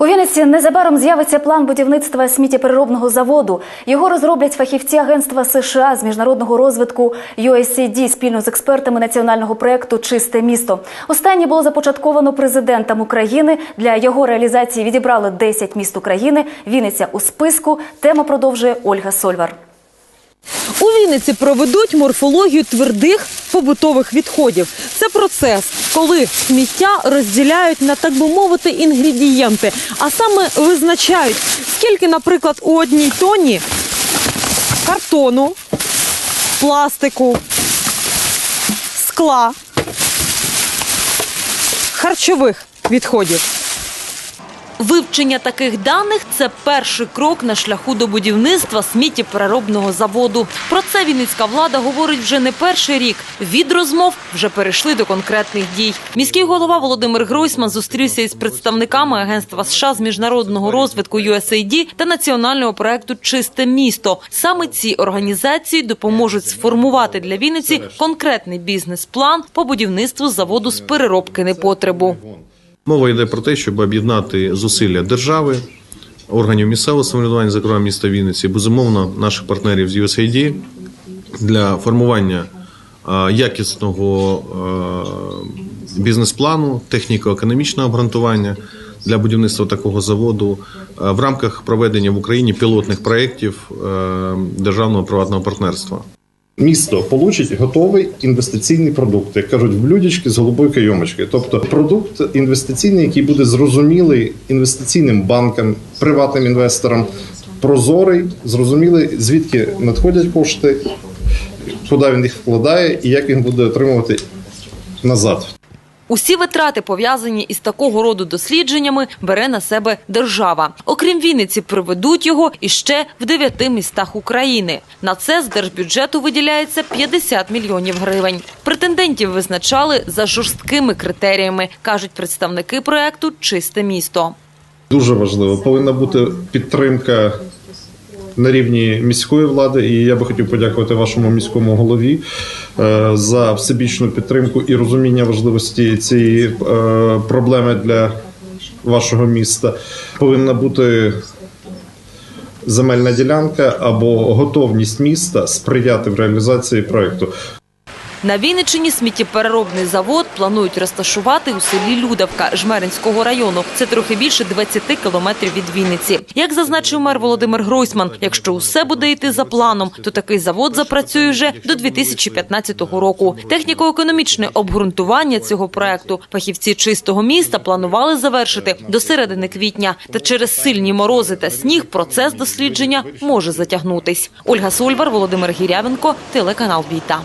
У Вінниці незабаром з'явиться план будівництва сміттєпереробного заводу. Його розроблять фахівці агентства США з міжнародного розвитку USAID спільно з експертами національного проекту Чисте місто. Останнє було започатковано президентом України. Для його реалізації відібрали 10 міст України. Вінниця у списку. Тему продовжує Ольга Сольвар. У Вінниці проведуть морфологію твердих побутових відходів. Це процес, коли сміття розділяють на так би мовити інгредієнти, а саме визначають, скільки, наприклад, у одній тоні картону, пластику, скла, харчових відходів. Вивчення таких даних це перший крок на шляху до будівництва сміттєпереробного заводу. Про це вінницька влада говорить вже не перший рік. Від розмов вже перейшли до конкретних дій. Міський голова Володимир Гройсман зустрівся із представниками агентства США з міжнародного розвитку USAID та національного проекту Чисте місто. Саме ці організації допоможуть сформувати для Вінниці конкретний бізнес-план по будівництву заводу з переробки непотребу. Мова йде про те, щоб об'єднати зусилля держави, органів місцевого самоврядування, зокрема міста Вінниці, безумовно, наших партнерів з USAID для формування е, якісного е, бізнес-плану, техніко-економічного обґрунтування для будівництва такого заводу е, в рамках проведення в Україні пілотних проєктів державного приватного партнерства. Місто получить готовий інвестиційний продукт, як кажуть, в блюдечки з голубої кайомочки. Тобто продукт інвестиційний, який буде зрозумілий інвестиційним банкам, приватним інвесторам, прозорий, зрозумілий, звідки надходять кошти, куди він їх вкладає і як він буде отримувати назад. Усі витрати, пов'язані із такого роду дослідженнями, бере на себе держава. Окрім Вінниці, проведуть його іще в дев'яти містах України. На це з держбюджету виділяється 50 мільйонів гривень. Претендентів визначали за жорсткими критеріями, кажуть представники проекту Чисте місто. Дуже важливо. Повинна бути підтримка на рівні міської влади, і я би хотів подякувати вашому міському голові е, за всебічну підтримку і розуміння важливості цієї е, проблеми для вашого міста. Повинна бути земельна ділянка або готовність міста сприяти в реалізації проекту. На Вінниччині сміттєпереробний завод планують розташувати у селі Людавка Жмеринського району. Це трохи більше 20 кілометрів від Вінниці. Як зазначив мер Володимир Гройсман, якщо усе буде йти за планом, то такий завод запрацює вже до 2015 року. Техніко-економічне обґрунтування цього проекту фахівці чистого міста планували завершити до середини квітня. Та через сильні морози та сніг процес дослідження може затягнутись. Ольга Сольвар, Володимир Гірявенко, телеканал Віта.